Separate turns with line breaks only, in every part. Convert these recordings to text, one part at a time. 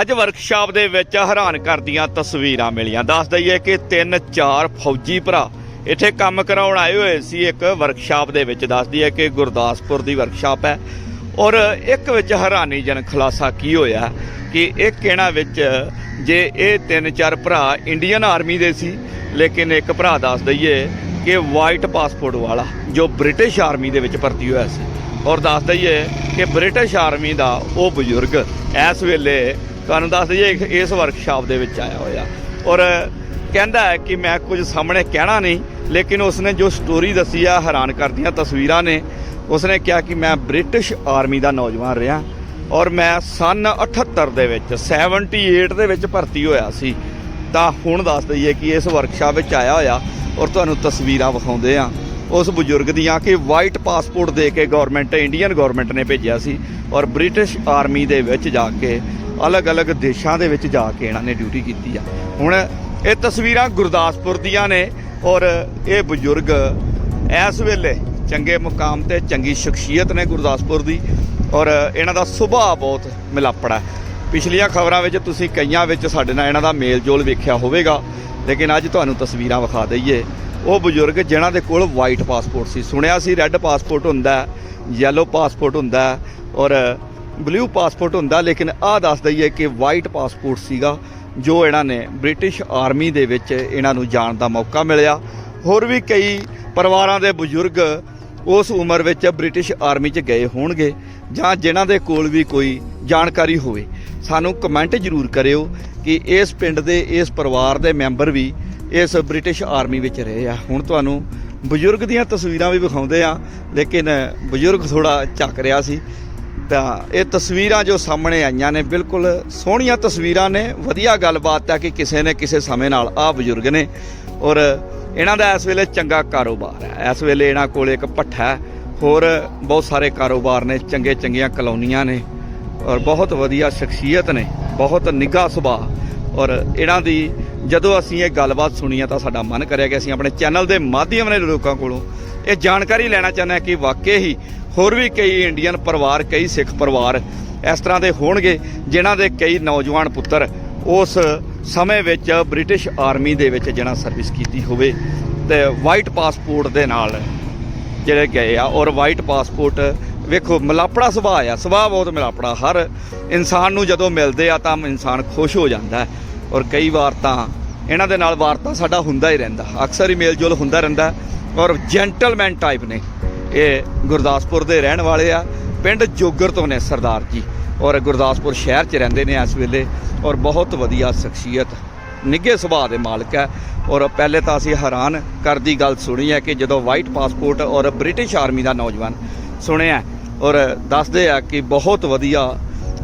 ਅੱਜ ਵਰਕਸ਼ਾਪ ਦੇ ਵਿੱਚ ਹੈਰਾਨ ਕਰਦੀਆਂ ਤਸਵੀਰਾਂ ਮਿਲੀਆਂ। ਦੱਸ ਦਈਏ ਕਿ ਤਿੰਨ ਚਾਰ ਫੌਜੀ ਭਰਾ ਇੱਥੇ ਕੰਮ ਕਰਾਉਣ ਆਏ ਹੋਏ ਸੀ ਇੱਕ ਵਰਕਸ਼ਾਪ ਦੇ ਵਿੱਚ। ਦੱਸ ਦਈਏ ਕਿ ਗੁਰਦਾਸਪੁਰ ਦੀ ਵਰਕਸ਼ਾਪ ਹੈ ਔਰ ਇੱਕ ਵਿੱਚ ਹੈਰਾਨੀਜਨਕ ਖੁਲਾਸਾ ਕੀ ਹੋਇਆ ਕਿ ਇੱਕ ਇਹਨਾਂ ਵਿੱਚ ਜੇ ਇਹ ਤਿੰਨ ਚਾਰ ਭਰਾ ਇੰਡੀਅਨ ਆਰਮੀ ਦੇ ਸੀ, ਲੇਕਿਨ ਇੱਕ ਭਰਾ ਦੱਸ ਦਈਏ ਕਿ ਵਾਈਟ ਪਾਸਪੋਰਟ ਵਾਲਾ ਜੋ ਬ੍ਰਿਟਿਸ਼ ਆਰਮੀ ਦੇ ਵਿੱਚ ਭਰਤੀ ਹੋਇਆ ਸੀ। ਔਰ ਦੱਸ ਦਈਏ ਕਿ ਬ੍ਰਿਟਿਸ਼ ਆਰਮੀ ਦਾ ਉਹ ਬਜ਼ੁਰਗ ਇਸ ਵੇਲੇ ਤੁਹਾਨੂੰ ਦੱਸ ਦਈਏ ਇਸ ਵਰਕਸ਼ਾਪ ਦੇ ਵਿੱਚ ਆਇਆ ਹੋਇਆ। ਔਰ ਕਹਿੰਦਾ ਹੈ ਕਿ ਮੈਂ ਕੁਝ ਸਾਹਮਣੇ ਕਹਿਣਾ ਨਹੀਂ, ਲੇਕਿਨ ਉਸਨੇ ਜੋ ਸਟੋਰੀ ਦੱਸੀ ਆ, ਹੈਰਾਨ ਕਰਦੀਆਂ ਤਸਵੀਰਾਂ ਨੇ। ਉਸਨੇ ਕਿਹਾ ਕਿ ਮੈਂ ਬ੍ਰਿਟਿਸ਼ ਆਰਮੀ ਦਾ ਨੌਜਵਾਨ ਰਿਹਾ ਔਰ ਮੈਂ ਸਨ 78 ਦੇ ਵਿੱਚ 78 ਦੇ ਵਿੱਚ ਭਰਤੀ ਹੋਇਆ ਸੀ। ਤਾਂ ਹੁਣ ਦੱਸ ਦਈਏ ਕਿ ਇਸ ਵਰਕਸ਼ਾਪ ਵਿੱਚ ਆਇਆ ਹੋਇਆ ਔਰ ਤੁਹਾਨੂੰ ਤਸਵੀਰਾਂ ਵਿਖਾਉਂਦੇ ਆ ਉਸ ਬਜ਼ੁਰਗ ਦੀਆਂ ਕਿ ਵਾਈਟ ਪਾਸਪੋਰਟ ਦੇ ਕੇ ਗਵਰਨਮੈਂਟ ਇੰਡੀਅਨ ਗਵਰਨਮੈਂਟ ਨੇ ਭੇਜਿਆ ਸੀ ਔਰ ਬ੍ਰਿਟਿਸ਼ ਆਰਮੀ ਦੇ ਵਿੱਚ ਜਾ ਕੇ ਅਲੱਗ-ਅਲੱਗ ਦੇਸ਼ਾਂ ਦੇ ਵਿੱਚ ਜਾ ਕੇ ਇਹਨਾਂ ਨੇ ਡਿਊਟੀ ਕੀਤੀ ਆ। ਹੁਣ ਇਹ ਤਸਵੀਰਾਂ ਗੁਰਦਾਸਪੁਰ ਦੀਆਂ ਨੇ ਔਰ ਇਹ ਬਜ਼ੁਰਗ ਇਸ ਵੇਲੇ ਚੰਗੇ ਮੁਕਾਮ ਤੇ ਚੰਗੀ ਸ਼ਖਸੀਅਤ ਨੇ ਗੁਰਦਾਸਪੁਰ ਦੀ ਔਰ ਇਹਨਾਂ ਦਾ ਸੁਭਾਅ ਬਹੁਤ ਮਿਲਾਪੜਾ ਪਿਛਲੀਆਂ ਖਬਰਾਂ ਵਿੱਚ ਤੁਸੀਂ ਕਈਆਂ ਵਿੱਚ ਸਾਡੇ ਨਾਲ ਇਹਨਾਂ ਦਾ ਮੇਲ ਜੋਲ ਵੇਖਿਆ ਹੋਵੇਗਾ, ਲੇਕਿਨ ਅੱਜ ਤੁਹਾਨੂੰ ਤਸਵੀਰਾਂ ਵਿਖਾ ਦਈਏ। ਉਹ ਬਜ਼ੁਰਗ ਜਿਨ੍ਹਾਂ ਦੇ ਕੋਲ ਵਾਈਟ ਪਾਸਪੋਰਟ ਸੀ। ਸੁਣਿਆ ਸੀ ਰੈੱਡ ਪਾਸਪੋਰਟ ਹੁੰਦਾ ਯੈਲੋ ਪਾਸਪੋਰਟ ਹੁੰਦਾ ਔਰ ਬਲੂ ਪਾਸਪੋਰਟ ਹੁੰਦਾ, ਲੇਕਿਨ ਆਹ ਦੱਸ ਦਈਏ ਕਿ ਵਾਈਟ ਪਾਸਪੋਰਟ ਸੀਗਾ, ਜੋ ਇਹਨਾਂ ਨੇ ਬ੍ਰਿਟਿਸ਼ ਆਰਮੀ ਦੇ ਵਿੱਚ ਇਹਨਾਂ ਨੂੰ ਜਾਣ ਦਾ ਮੌਕਾ ਮਿਲਿਆ। ਹੋਰ ਵੀ ਕਈ ਪਰਿਵਾਰਾਂ ਦੇ ਬਜ਼ੁਰਗ ਉਸ ਉਮਰ ਵਿੱਚ ਬ੍ਰਿਟਿਸ਼ ਆਰਮੀ 'ਚ ਗਏ ਹੋਣਗੇ, ਜਾਂ ਜਿਨ੍ਹਾਂ ਦੇ ਕੋਲ ਵੀ ਕੋਈ ਜਾਣਕਾਰੀ ਹੋਵੇ। ਸਾਨੂੰ ਕਮੈਂਟ ਜ਼ਰੂਰ ਕਰਿਓ ਕਿ ਇਸ ਪਿੰਡ ਦੇ, ਇਸ ਪਰਿਵਾਰ ਦੇ ਮੈਂਬਰ ਵੀ ਇਸ ਬ੍ਰਿਟਿਸ਼ ਆਰਮੀ ਵਿੱਚ ਰਹੇ ਆ। ਹੁਣ ਤੁਹਾਨੂੰ ਬਜ਼ੁਰਗ ਦੀਆਂ ਤਸਵੀਰਾਂ ਵੀ ਵਿਖਾਉਂਦੇ ਆ ਲੇਕਿਨ ਬਜ਼ੁਰਗ ਥੋੜਾ ਚੱਕ ਰਿਹਾ ਸੀ। ਤਾਂ ਇਹ ਤਸਵੀਰਾਂ ਜੋ ਸਾਹਮਣੇ ਆਈਆਂ ਨੇ, ਬਿਲਕੁਲ ਸੋਹਣੀਆਂ ਤਸਵੀਰਾਂ ਨੇ। ਵਧੀਆ ਗੱਲਬਾਤ ਹੈ ਕਿ ਕਿਸੇ ਨੇ ਕਿਸੇ ਸਮੇਂ ਨਾਲ ਆ ਬਜ਼ੁਰਗ ਨੇ। ਔਰ ਇਹਨਾਂ ਦਾ ਇਸ ਵੇਲੇ ਚੰਗਾ ਕਾਰੋਬਾਰ ਹੈ। ਇਸ ਵੇਲੇ ਇਹਨਾਂ ਕੋਲ ਇੱਕ ਭੱਠਾ ਹੋਰ ਬਹੁਤ ਸਾਰੇ ਕਾਰੋਬਾਰ ਨੇ ਚੰਗੇ ਚੰਗੀਆਂ ਕਲੋਨੀਆਂ ਨੇ। ਔਰ ਬਹੁਤ ਵਧੀਆ ਸ਼ਖਸੀਅਤ ਨੇ, ਬਹੁਤ ਨਿੱਘਾ ਸੁਭਾਅ। ਔਰ ਇਹਨਾਂ ਦੀ ਜਦੋਂ ਅਸੀਂ ਇਹ ਗੱਲਬਾਤ ਸੁਣੀ ਆ ਤਾਂ ਸਾਡਾ ਮਨ ਕਰਿਆ ਕਿ ਅਸੀਂ ਆਪਣੇ ਚੈਨਲ ਦੇ ਮਾਧਿਅਮ ਨੇ ਲੋਕਾਂ ਕੋਲੋਂ ਇਹ ਜਾਣਕਾਰੀ ਲੈਣਾ ਚਾਹੁੰਦੇ ਹਾਂ ਕਿ ਵਾਕਈ ਹੀ ਹੋਰ ਵੀ ਕਈ ਇੰਡੀਅਨ ਪਰਿਵਾਰ, ਕਈ ਸਿੱਖ ਪਰਿਵਾਰ ਇਸ ਤਰ੍ਹਾਂ ਦੇ ਹੋਣਗੇ ਜਿਨ੍ਹਾਂ ਦੇ ਕਈ ਨੌਜਵਾਨ ਪੁੱਤਰ ਉਸ ਸਮੇਂ ਵਿੱਚ ਬ੍ਰਿਟਿਸ਼ ਆਰਮੀ ਦੇ ਵਿੱਚ ਜਿਹਨਾਂ ਸਰਵਿਸ ਕੀਤੀ ਹੋਵੇ ਤੇ ਵਾਈਟ ਪਾਸਪੋਰਟ ਦੇ ਨਾਲ ਜਿਹੜੇ ਗਏ ਆ ਔਰ ਵਾਈਟ ਪਾਸਪੋਰਟ ਵੇਖੋ, ਮਿਲਾਪੜਾ ਸੁਭਾਅ ਆ, ਸੁਭਾਅ ਬਹੁਤ ਮਿਲਾਪੜਾ, ਹਰ ਇਨਸਾਨ ਨੂੰ ਜਦੋਂ ਮਿਲਦੇ ਆ ਤਾਂ ਇਨਸਾਨ ਖੁਸ਼ ਹੋ ਜਾਂਦਾ ਔਰ ਕਈ ਵਾਰ ਤਾਂ ਇਹਨਾਂ ਦੇ ਨਾਲ ਵਾਰਤਾ ਸਾਡਾ ਹੁੰਦਾ ਹੀ ਰਹਿੰਦਾ, ਅਕਸਰ ਹੀ ਮੇਲ ਜੋਲ ਹੁੰਦਾ ਰਹਿੰਦਾ ਔਰ ਜੈਂਟਲਮੈਨ ਟਾਈਪ ਨੇ। ਇਹ ਗੁਰਦਾਸਪੁਰ ਦੇ ਰਹਿਣ ਵਾਲੇ ਆ। ਪਿੰਡ ਜੋਗਰ ਤੋਂ ਨੇ ਸਰਦਾਰ ਜੀ। ਔਰ ਗੁਰਦਾਸਪੁਰ ਸ਼ਹਿਰ 'ਚ ਰਹਿੰਦੇ ਨੇ ਇਸ ਵੇਲੇ। ਔਰ ਬਹੁਤ ਵਧੀਆ ਸ਼ਖਸੀਅਤ। ਨਿੱਘੇ ਸੁਭਾਅ ਦੇ ਮਾਲਕ ਹੈ ਔਰ ਪਹਿਲੇ ਤਾਂ ਅਸੀਂ ਹੈਰਾਨ ਕਰਦੀ ਗੱਲ ਸੁਣੀ ਹੈ ਕਿ ਜਦੋਂ ਵਾਈਟ ਪਾਸਪੋਰਟ ਔਰ ਬ੍ਰਿਟਿਸ਼ ਆਰਮੀ ਦਾ ਨੌਜਵਾਨ ਸੁਣਿਆ ਔਰ ਦੱਸਦੇ ਆ ਕਿ ਬਹੁਤ ਵਧੀਆ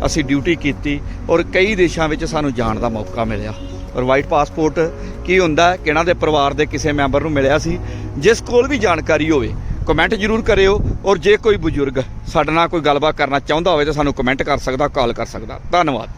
ਅਸੀਂ ਡਿਊਟੀ ਕੀਤੀ। ਔਰ ਕਈ ਦੇਸ਼ਾਂ ਵਿੱਚ ਸਾਨੂੰ ਜਾਣ ਦਾ ਮੌਕਾ ਮਿਲਿਆ। ਔਰ ਵਾਈਟ ਪਾਸਪੋਰਟ ਕੀ ਹੁੰਦਾ ਕਿਹਨਾਂ ਦੇ ਪਰਿਵਾਰ ਦੇ ਕਿਸੇ ਮੈਂਬਰ ਨੂੰ ਮਿਲਿਆ ਸੀ? ਜਿਸ ਕੋਲ ਵੀ ਜਾਣਕਾਰੀ ਹੋਵੇ ਕਮੈਂਟ ਜ਼ਰੂਰ ਕਰਿਓ ਔਰ ਜੇ ਕੋਈ ਬਜ਼ੁਰਗ ਸਾਡੇ ਨਾਲ ਕੋਈ ਗੱਲਬਾਤ ਕਰਨਾ ਚਾਹੁੰਦਾ ਹੋਵੇ ਤਾਂ ਸਾਨੂੰ ਕਮੈਂਟ ਕਰ ਸਕਦਾ, ਕਾਲ ਕਰ ਸਕਦਾ। ਧੰਨਵਾਦ।